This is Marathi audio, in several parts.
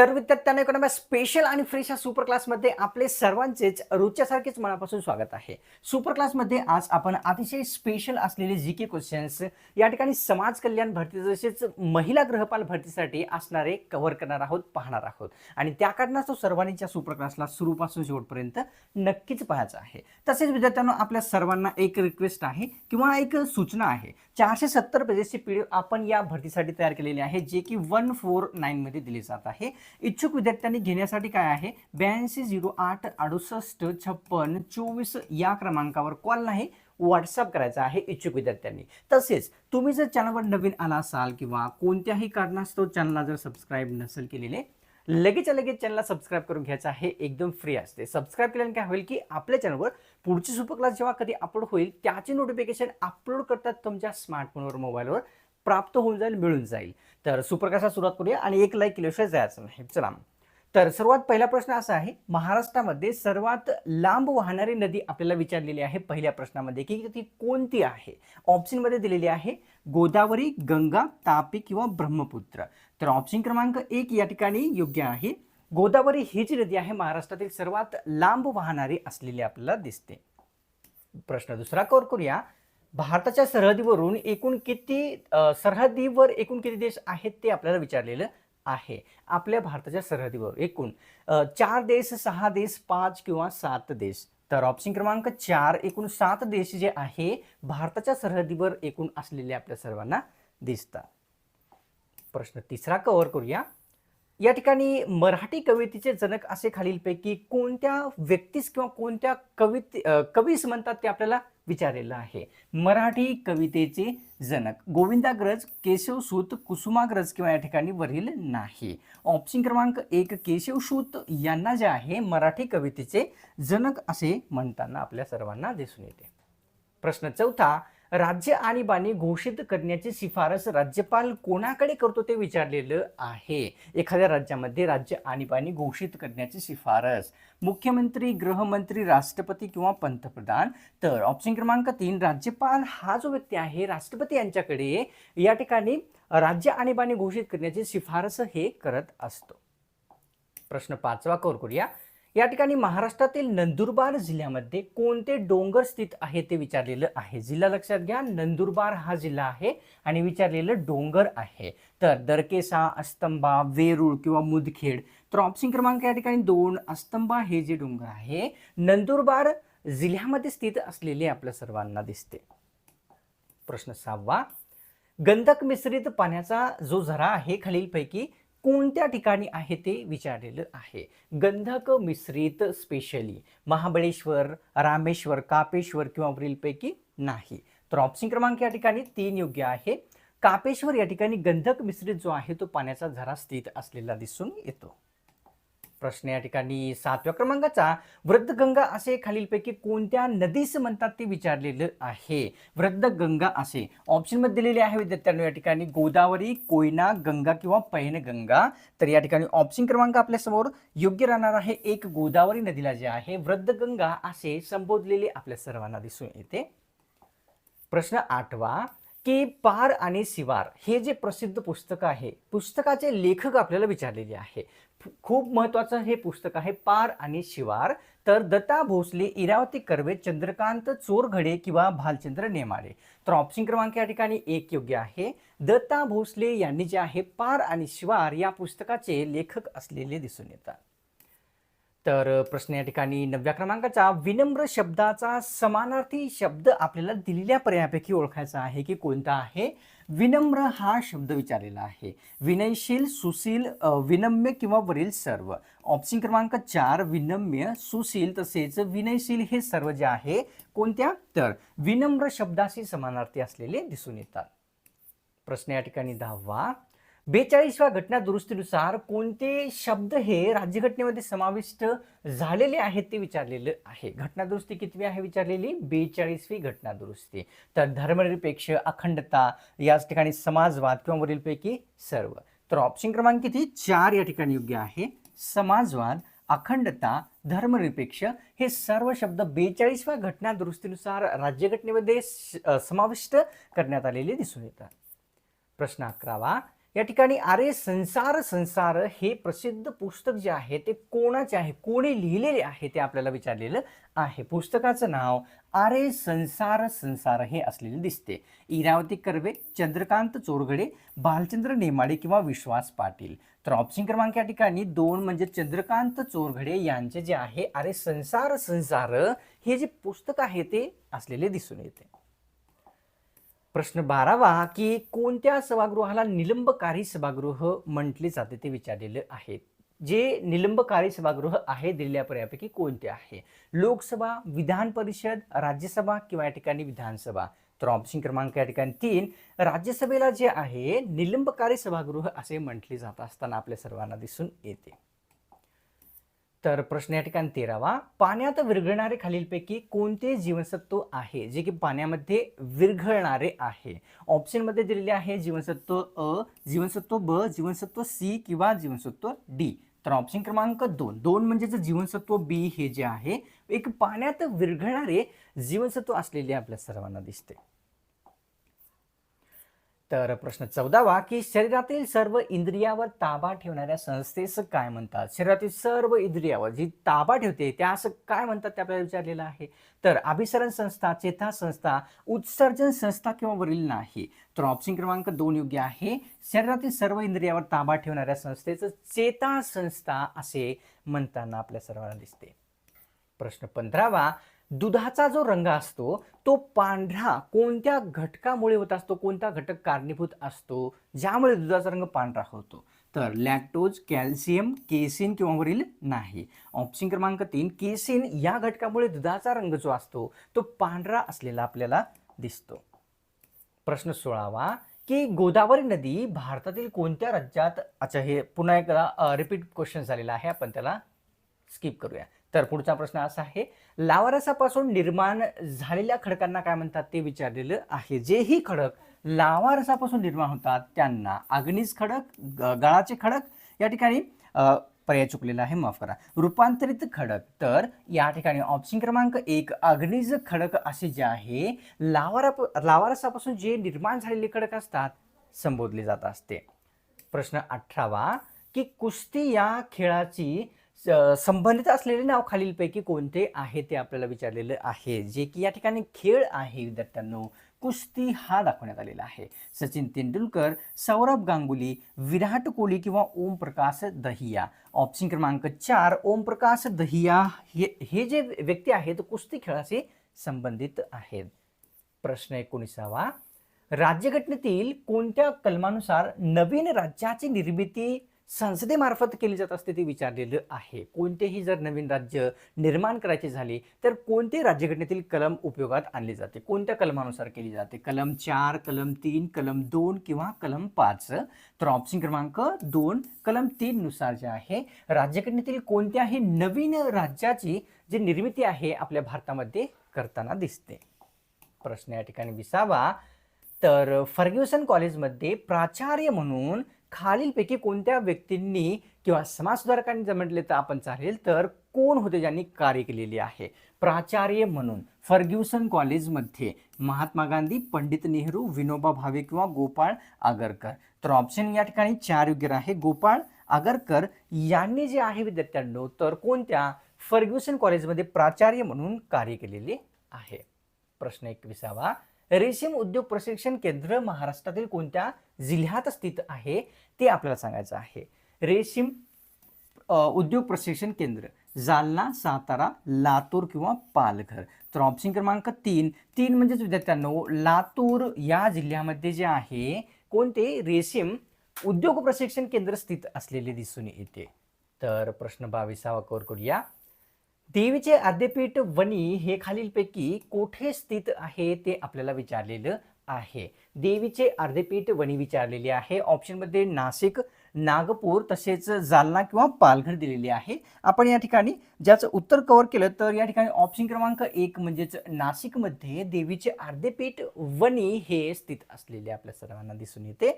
तर विद्यार्थ्यांना इकॉनॉमी स्पेशल आणि फ्रेश या सुपर क्लासमध्ये आपले सर्वांचेच रोजच्यासारखेच मनापासून स्वागत आहे. सुपर क्लासमध्ये आज आपण अतिशय स्पेशल असलेले जी के क्वेश्चन्स या ठिकाणी समाज कल्याण भरती तसेच महिला गृहपाल भरतीसाठी असणारे कव्हर करणार आहोत पाहणार आहोत. आणि त्या कारणास्तव सर्वांनीच्या सुपर क्लासला सुरूपासून शेवटपर्यंत नक्कीच पाहायचं आहे. तसेच विद्यार्थ्यांना आपल्या सर्वांना एक रिक्वेस्ट आहे किंवा एक सूचना आहे. चारशे सत्तर पेजेसची पी आपण या भरतीसाठी तयार केलेली आहे जे की वन फोर नाईनमध्ये दिली जात आहे. इच्छुक विद्यार्थ्यांनी घेण्यासाठी काय आहे? ब्याऐंशी झिरो आठ अडुसष्ट छप्पन चोवीस या क्रमांकावर कॉल नाही व्हॉट्सअप करायचा आहे इच्छुक विद्यार्थ्यांनी. तसेच तुम्ही जर चॅनलवर नवीन आला असाल किंवा कोणत्याही कारणास्तव चॅनलला जर सबस्क्राईब नसेल केलेले लगेच लगेच चॅनलला सबस्क्राईब करून घ्यायचं आहे एकदम फ्री असते. सबस्क्राईब केल्याने काय होईल की आपल्या चॅनलवर पुढची सुपर क्लास जेव्हा कधी अपलोड होईल त्याची नोटिफिकेशन अपलोड करतात तुमच्या स्मार्टफोनवर मोबाईलवर प्राप्त होऊन जाईल मिळून जाईल. तर सुप्रकाशात सुरुवात करूया आणि एक लाईक केल्याशिवाय जायचं नाही. चला तर सर्वात पहिला प्रश्न असा आहे महाराष्ट्रामध्ये सर्वात लांब वाहणारी नदी आपल्याला विचारलेली आहे पहिल्या प्रश्नामध्ये की ती कोणती आहे? ऑप्शनमध्ये दिलेली आहे गोदावरी गंगा तापी किंवा ब्रह्मपुत्र. तर ऑप्शन क्रमांक एक या ठिकाणी योग्य आहे. गोदावरी ही जी नदी आहे महाराष्ट्रातील सर्वात लांब वाहणारी असलेली आपल्याला दिसते. प्रश्न दुसरा कौर करूया. भारताच्या सरहदीवरून एकूण किती सरहदीवर एकूण किती देश आहेत ते आपल्याला विचारलेलं आहे. आपल्या भारताच्या सरहदीवर एकूण चार देश सहा देश पाच किंवा सात देश. तर ऑप्शन क्रमांक चार एकूण सात देश जे आहे भारताच्या सरहदीवर एकूण असलेले आपल्या सर्वांना दिसतात. प्रश्न तिसरा कव्हर करूया. या ठिकाणी मराठी कवितेचे जनक असे खालीलपैकी कोणत्या व्यक्तीस किंवा कोणत्या कविते कवीस म्हणतात ते आपल्याला विचारलेलं आहे. मराठी कवितेचे जनक गोविंदाग्रज केशवसूत कुसुमाग्रज किंवा या ठिकाणी वरील नाही. ऑप्शन क्रमांक एक केशवसूत यांना जे आहे मराठी कवितेचे जनक असे म्हणताना आपल्या सर्वांना दिसून येते. प्रश्न चौथा राज्य आणीबाणी घोषित करण्याची शिफारस राज्यपाल कोणाकडे करतो ते विचारलेलं आहे? एखाद्या राज्यामध्ये राज्य आणीबाणी घोषित करण्याची शिफारस मुख्यमंत्री गृहमंत्री राष्ट्रपती किंवा पंतप्रधान? तर ऑप्शन क्रमांक तीन राज्यपाल हा जो व्यक्ती आहे राष्ट्रपती यांच्याकडे या ठिकाणी राज्य आणीबाणी घोषित करण्याची शिफारस हे करत असतो. प्रश्न पाचवा कवर करूया. या ठिकाणी महाराष्ट्रातील नंदुरबार जिल्ह्यामध्ये कोणते डोंगर स्थित आहे ते विचारलेलं आहे. जिल्हा लक्षात घ्या नंदुरबार हा जिल्हा आहे आणि विचारलेलं डोंगर आहे. तर दरकेसा अस्तंबा वेरूळ किंवा मुदखेड तर ऑप्शन क्रमांक या ठिकाणी दोन अस्तंबा हे जे डोंगर आहे नंदुरबार जिल्ह्यामध्ये स्थित असलेले आपल्या सर्वांना दिसते. प्रश्न सहावा गंधक मिश्रित पाण्याचा जो झरा आहे खालीलपैकी कोणत्या ठिकाणी आहे ते विचारलेलं आहे. गंधक मिश्रित स्पेशली महाबळेश्वर रामेश्वर कापेश्वर किंवा वरीलपैकी नाही. तर ऑप्शन क्रमांक या ठिकाणी तीन योग्य आहे. कापेश्वर या ठिकाणी गंधक मिश्रित जो आहे तो पाण्याचा झरा स्थित असलेला दिसून येतो. प्रश्न या ठिकाणी सातव्या क्रमांकाचा वृद्धगंगा असे खालीलपैकी कोणत्या नदीस म्हणतात ते विचारलेलं आहे. वृद्धगंगा असे ऑप्शनमध्ये दिलेले आहे विद्यार्थ्यांनो या ठिकाणी गोदावरी कोयना गंगा किंवा पैनगंगा. तर या ठिकाणी ऑप्शन क्रमांक आपल्यासमोर योग्य राहणार आहे. एक गोदावरी नदीला जे आहे वृद्धगंगा असे संबोधलेले आपल्या सर्वांना दिसून येते. प्रश्न आठवा की पार आणि शिवार हे जे प्रसिद्ध पुस्तक आहे पुस्तकाचे लेखक आपल्याला विचारलेले आहे. खूप महत्वाचं हे पुस्तक आहे पार आणि शिवार. तर दत्ता भोसले इरावती कर्वे चंद्रकांत चोरघडे किंवा भालचंद्र नेमाडे. तर ऑप्शन क्रमांक या ठिकाणी एक योग्य आहे. दत्ता भोसले यांनी जे आहे पार आणि शिवार या पुस्तकाचे लेखक असलेले दिसून येतात. तर प्रश्न या ठिकाणी नवव्या क्रमांकाचा विनम्र शब्दाचा समानार्थी शब्द आपल्याला दिलेल्या पर्यायापैकी ओळखायचा आहे की कोणता आहे? विनम्र हा शब्द विचारलेला आहे. विनयशील सुशील विनम्य किंवा वरील सर्व. ऑप्शन क्रमांक चार विनम्य सुशील तसेच विनयशील हे सर्व जे आहे कोणत्या? तर विनम्र शब्दाशी समानार्थी असलेले दिसून येतात. प्रश्न या ठिकाणी दहावा. बेचाळीसव्या घटना दुरुस्तीनुसार कोणते शब्द हे राज्यघटनेमध्ये समाविष्ट झालेले आहेत ते विचारलेलं आहे. घटना दुरुस्ती कितवी आहे विचारलेली? बेचाळीसवी घटना दुरुस्ती. तर धर्मनिरपेक्ष अखंडता याच ठिकाणी समाजवाद किंवा वरीलपैकी सर्व. तर ऑप्शन क्रमांक किती? चार या ठिकाणी योग्य आहे. समाजवाद अखंडता धर्मनिरपेक्ष हे सर्व शब्द बेचाळीसव्या घटना दुरुस्तीनुसार राज्यघटनेमध्ये समाविष्ट करण्यात आलेले दिसून येतात. प्रश्न अकरावा. या ठिकाणी अरे संसार संसार हे प्रसिद्ध पुस्तक जे आहे ते कोणाचे आहे? कोणी लिहिलेले आहे ते आपल्याला विचारलेलं आहे. पुस्तकाचं नाव अरे संसार संसार हे असलेले दिसते. इरावती कर्वे चंद्रकांत चोरगडे भालचंद्र नेमाडे किंवा विश्वास पाटील. तर ऑप्शन क्रमांक या ठिकाणी दोन म्हणजे चंद्रकांत चोरघडे यांचे जे आहे अरे संसार संसार हे जे पुस्तक आहे ते असलेले दिसून येते. प्रश्न बारावा की कोणत्या सभागृहाला निलंबकारी सभागृह म्हटले जाते ते विचारलेलं आहे. जे निलंबकारी सभागृह आहे दिलेल्या पर्यायापैकी कोणते आहे? लोकसभा विधान परिषद राज्यसभा किंवा या ठिकाणी विधानसभा? तर ऑप्शन क्रमांक या ठिकाणी तीन राज्यसभेला जे आहे निलंबकारी सभागृह असे म्हटले जात असताना आपल्या सर्वांना दिसून येते. तर प्रश्न या ठिकाणी तेरावा. पाण्यात विरघळणारे खालीलपैकी कोणते जीवनसत्व आहे? जे की पाण्यामध्ये विरघळणारे आहे. ऑप्शनमध्ये दिलेले आहे जीवनसत्व अ जीवनसत्व ब जीवनसत्व सी किंवा जीवनसत्व डी. तर ऑप्शन क्रमांक दोन. दोन म्हणजे जे जीवनसत्व बी हे जे आहे एक पाण्यात विरघळणारे जीवनसत्व असलेले आपल्या सर्वांना दिसते. तर प्रश्न चौदावा की शरीरातील सर्व इंद्रियावर ताबा ठेवणाऱ्या संस्थेस काय म्हणतात? शरीरातील सर्व इंद्रियावर जी ताबा ठेवते त्या असं काय म्हणतात ते आपल्याला विचारलेलं आहे? तर अभिसरण संस्था चेता संस्था उत्सर्जन संस्था किंवा वरील नाही. तर ऑप्शन क्रमांक दोन योग्य आहे. शरीरातील सर्व इंद्रियावर ताबा ठेवणाऱ्या संस्थेचं चेता संस्था असे म्हणताना आपल्या सर्वांना दिसते. प्रश्न पंधरावा दुधाचा जो रंग असतो तो पांढरा कोणत्या घटकामुळे होत असतो कोणता घटक कारणीभूत असतो ज्यामुळे दुधाचा रंग पांढरा होतो? तर लॅक्टोज कॅल्शियम केसिन किंवा वरील नाही. ऑप्शन क्रमांक तीन केसिन या घटकामुळे दुधाचा रंग जो असतो तो पांढरा असलेला आपल्याला दिसतो. प्रश्न सोळावा की गोदावरी नदी भारतातील कोणत्या राज्यात अच्छा हे पुन्हा एकदा रिपीट क्वेश्चन झालेला आहे आपण त्याला स्किप करूया. तर पुढचा प्रश्न असा आहे लावारसापासून निर्माण झालेल्या खडकांना काय म्हणतात ते विचारलेलं आहे. जेही खडक लावारसापासून निर्माण होतात त्यांना अग्निज खडक ग- गळाचे खडक या ठिकाणी पर्याय चुकलेला आहे. माफ करा. रूपांतरित खडक. तर या ठिकाणी ऑप्शन क्रमांक एक अग्निज खडक असे जे आहे लावारा लावारसापासून जे निर्माण झालेले खडक असतात संबोधले जात असते. प्रश्न अठरावा की कुस्ती या खेळाची संबंधित असलेले नाव खालीलपैकी कोणते आहे ते आपल्याला विचारलेलं आहे. जे की या ठिकाणी खेळ आहे विद्यार्थ्यांनो. कुस्ती हा दाखवण्यात आलेला आहे. सचिन तेंडुलकर सौरभ गांगुली विराट कोहली किंवा ओमप्रकाश दहिया. ऑप्शन क्रमांक चार ओमप्रकाश दहिया हे हे जे व्यक्ती आहेत कुस्ती खेळाशी संबंधित आहेत. प्रश्न एकोणीसावा. राज्यघटनेतील कोणत्या कलमानुसार नवीन राज्याची निर्मिती संसदेमार्फत केली जात असते ते विचारलेलं आहे. कोणतेही जर नवीन राज्य निर्माण करायचे झाले तर कोणते राज्यघटनेतील कलम उपयोगात आणले जाते? कोणत्या कलमानुसार केली जाते? कलम चार कलम तीन कलम दोन किंवा कलम पाच? तर ऑप्शन क्रमांक दोन कलम तीननुसार जे आहे राज्यघटनेतील कोणत्याही नवीन राज्याची जी निर्मिती आहे आपल्या भारतामध्ये करताना दिसते. प्रश्न या ठिकाणी विसावा. तर फर्ग्युसन कॉलेजमध्ये प्राचार्य म्हणून खालीलपैकी कोणत्या व्यक्तींनी किंवा समाजसुधारकांनी जर म्हटले तर आपण चालेल तर कोण होते ज्यांनी कार्य केलेले आहे? प्राचार्य म्हणून फर्ग्युसन कॉलेजमध्ये महात्मा गांधी पंडित नेहरू विनोबा भावे किंवा गोपाळ आगरकर. तर ऑप्शन या ठिकाणी चार योग्य आहे गोपाळ आगरकर यांनी जे आहे विद्यार्थ्यांनो तर कोणत्या? फर्ग्युसन कॉलेजमध्ये प्राचार्य म्हणून कार्य केलेले आहे. प्रश्न एकविसावा. रेशीम उद्योग प्रशिक्षण केंद्र महाराष्ट्रातील कोणत्या जिल्ह्यात स्थित आहे? ते आपल्याला सांगायचं आहे. रेशीम उद्योग प्रशिक्षण केंद्र जालना सातारा लातूर किंवा पालघर. तर ऑप्शन क्रमांक तीन. तीन म्हणजेच विद्यार्थ्यांनो लातूर या जिल्ह्यामध्ये जे आहे कोणते रेशीम उद्योग प्रशिक्षण केंद्र स्थित असलेले दिसून येते? तर प्रश्न बावीसावा कवर करूया. देवीचे आद्यपीठ वणी हे खालीलपैकी कोठे स्थित आहे ते आपल्याला विचारलेलं आहे. देवीचे अर्धेपीठ वणी विचारलेली आहे. ऑप्शनमध्ये नाशिक नागपूर तसेच जालना किंवा पालघर दिलेली आहे. आपण या ठिकाणी ज्याचं उत्तर कव्हर केलं तर या ठिकाणी ऑप्शन क्रमांक एक म्हणजेच नाशिकमध्ये देवीचे अर्धेपीठ वणी हे स्थित असलेले आपल्या सर्वांना दिसून येते.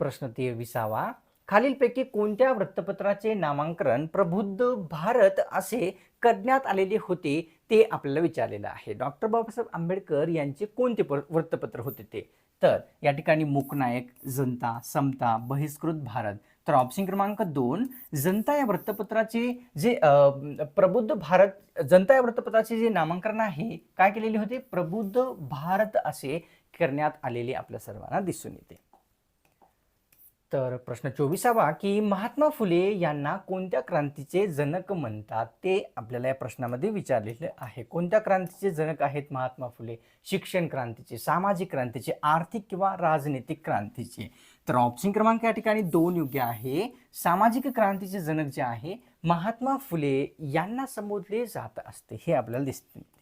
प्रश्न ते विसावा. खालीलपैकी कोणत्या वृत्तपत्राचे नामांकन प्रबुद्ध भारत असे करण्यात आलेले होते ते आपल्याला विचारलेलं आहे. डॉक्टर बाबासाहेब आंबेडकर यांचे कोणते प- वृत्तपत्र होते ते? तर या ठिकाणी मूकनायक जनता समता बहिष्कृत भारत. तर ऑप्शन क्रमांक दोन जनता या वृत्तपत्राचे जे प्रबुद्ध भारत जनता या वृत्तपत्राचे जे नामांकन आहे काय केलेले होते? प्रबुद्ध भारत असे करण्यात आलेले आपल्या सर्वांना दिसून येते. तर प्रश्न चोवीसावा की महात्मा फुले यांना कोणत्या क्रांतीचे जनक म्हणतात? ते आपल्याला या प्रश्नामध्ये विचारलेले आहे. कोणत्या क्रांतीचे जनक आहेत महात्मा फुले? शिक्षण क्रांतीचे सामाजिक क्रांतीचे आर्थिक किंवा राजनैतिक क्रांतीचे? तर ऑप्शन क्रमांक या ठिकाणी दोन योग्य आहे. सामाजिक क्रांतीचे जनक जे आहे महात्मा फुले यांना संबोधले जात असते. हे आपल्याला दिसते.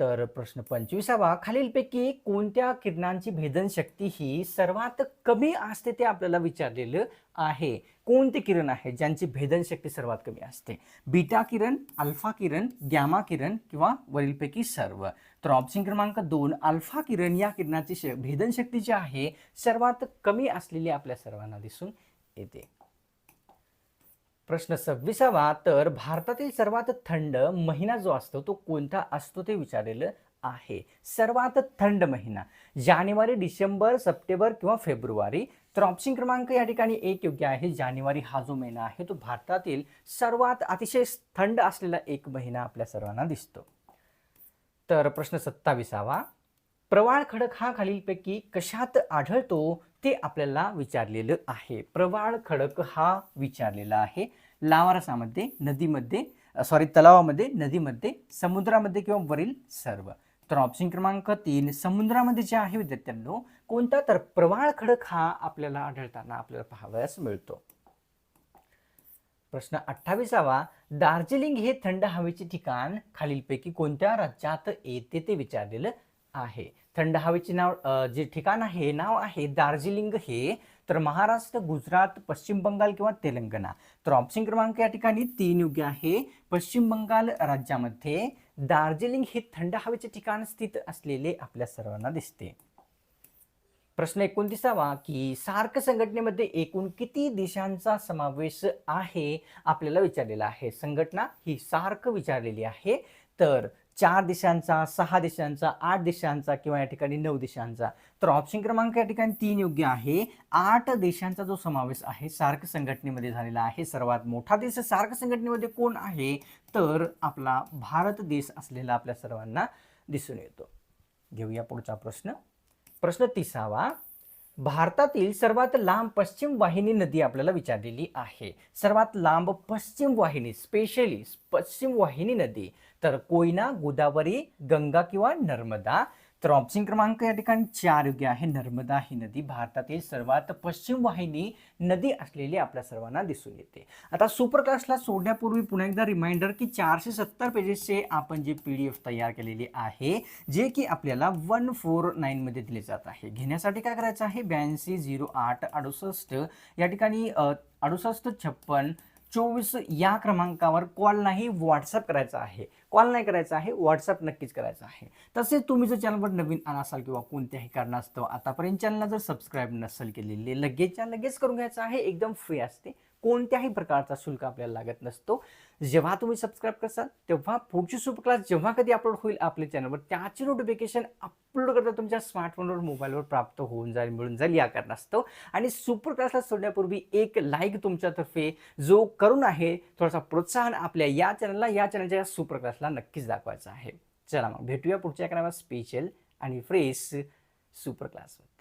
तर प्रश्न पंचवीसावा खालीलपैकी कोणत्या किरणांची भेदन शक्ती ही सर्वात कमी असते ते आपल्याला विचारलेलं आहे? कोणते किरण आहे ज्यांची भेदन शक्ती सर्वात कमी असते? बीटा किरण अल्फा किरण गॅमा किरण किंवा वरीलपैकी सर्व? तर ऑप्शन क्रमांक दोन अल्फा किरण या किरणाची श- भेदन शक्ती जी आहे सर्वात कमी असलेली आपल्या सर्वांना दिसून येते. प्रश्न सव्वीसावा. तर भारतातील सर्वात थंड महिना जो असतो तो कोणता असतो ते विचारलेलं आहे. सर्वात थंड महिना जानेवारी डिसेंबर सप्टेंबर किंवा फेब्रुवारी. तर ऑप्शन क्रमांक या ठिकाणी एक योग्य आहे. जानेवारी हा जो महिना आहे तो भारतातील सर्वात अतिशय थंड असलेला एक महिना आपल्या सर्वांना दिसतो. तर प्रश्न सत्ताविसावा. प्रवाळ खडक हा खालीलपैकी कशात आढळतो? ते आपल्याला विचारलेलं आहे. प्रवाळ खडक हा विचारलेला आहे. लावारसामध्ये नदीमध्ये सॉरी तलावामध्ये नदीमध्ये समुद्रामध्ये किंवा वरील सर्व. तर ऑप्शन क्रमांक तीन समुद्रामध्ये जे आहे विद्यार्थ्यांनो कोणता तर प्रवाळ खडक हा आपल्याला आढळताना आपल्याला पाहावयास मिळतो. प्रश्न अठ्ठावीसावा दार्जिलिंग हे थंड हवेचे ठिकाण खालीलपैकी कोणत्या राज्यात येते ते विचारलेलं आहे. थंड हवेचे नाव जे ठिकाण आहे नाव आहे दार्जिलिंग हे. तर महाराष्ट्र गुजरात पश्चिम बंगाल किंवा तेलंगणा. तर ऑप्शन क्रमांक या ठिकाणी तीन योग्य आहे. पश्चिम बंगाल राज्यामध्ये दार्जिलिंग हे थंड हवेचे ठिकाण स्थित असलेले आपल्या सर्वांना दिसते. प्रश्न एकोणतीसावा की सार्क संघटनेमध्ये एकूण किती देशांचा समावेश आहे? आपल्याला विचारलेला आहे. संघटना ही सार्क विचारलेली आहे. तर चार देशांचा सहा देशांचा आठ देशांचा किंवा या ठिकाणी नऊ देशांचा. तर ऑप्शन क्रमांक या ठिकाणी तीन योग्य आहे. आठ देशांचा जो समावेश आहे सार्क संघटनेमध्ये झालेला आहे. सर्वात मोठा देश सार्क संघटनेमध्ये कोण आहे? तर आपला भारत देश असलेला आपल्या सर्वांना दिसून येतो. घेऊया पुढचा प्रश्न. प्रश्न तिसावा. भारतातील सर्वात लांब पश्चिम वाहिनी नदी आपल्याला विचारलेली आहे. सर्वात लांब पश्चिम वाहिनी स्पेशली पश्चिम वाहिनी नदी. तर कोयना गोदावरी गंगा किंवा नर्मदा तर ऑप्शन क्रमांक या ठिकाणी चार योग्य आहे. नर्मदा ही नदी भारतातील सर्वात पश्चिम वाहिनी नदी असलेली आपल्या सर्वांना दिसून येते. आता सुपर क्लासला सोडण्यापूर्वी पुन्हा एकदा रिमाइंडर की चारशे सत्तर पेजेसचे आपण जे पी डी एफ तयार केलेली आहे जे की आपल्याला वन फोर नाईनमध्ये दिले जात आहे. घेण्यासाठी काय करायचं आहे? ब्याऐंशी झिरो आठ अडुसष्ट या ठिकाणी अडुसष्ट छप्पन चोवीस या क्रमांकावर कॉल नाही व्हॉट्सअप करायचा आहे. कॉल नाही करायचा आहे व्हॉट्सअप नक्कीच करायचा आहे. तसेच तुम्ही जर चॅनलवर नवीन आला असाल किंवा कोणत्याही कारणास्तव आतापर्यंत चॅनलला जर सबस्क्राईब नसेल केलेले लगेचच्या लगेच करून घ्यायचं आहे एकदम फ्री असते. कोणत्याही प्रकारचा शुल्क आपल्याला लागत नसतो. जेव्हा तुम्ही सबस्क्राईब करसाल तेव्हा पुढची सुपर क्लास जेव्हा कधी अपलोड होईल आपल्या चॅनलवर त्याची नोटिफिकेशन अपलोड करता तुमच्या स्मार्टफोनवर मोबाईलवर प्राप्त होऊन जाईल मिळून जाईल या कारणास्तव. आणि सुपर क्लासला सोडण्यापूर्वी एक लाईक तुमच्यातर्फे जो करून आहे थोडासा प्रोत्साहन आपल्या या चॅनलला या चॅनलच्या या सुपर क्लासला नक्कीच दाखवायचा आहे. चला मग भेटूया पुढच्या एका स्पेशल आणि फ्रेश सुपर क्लासमध्ये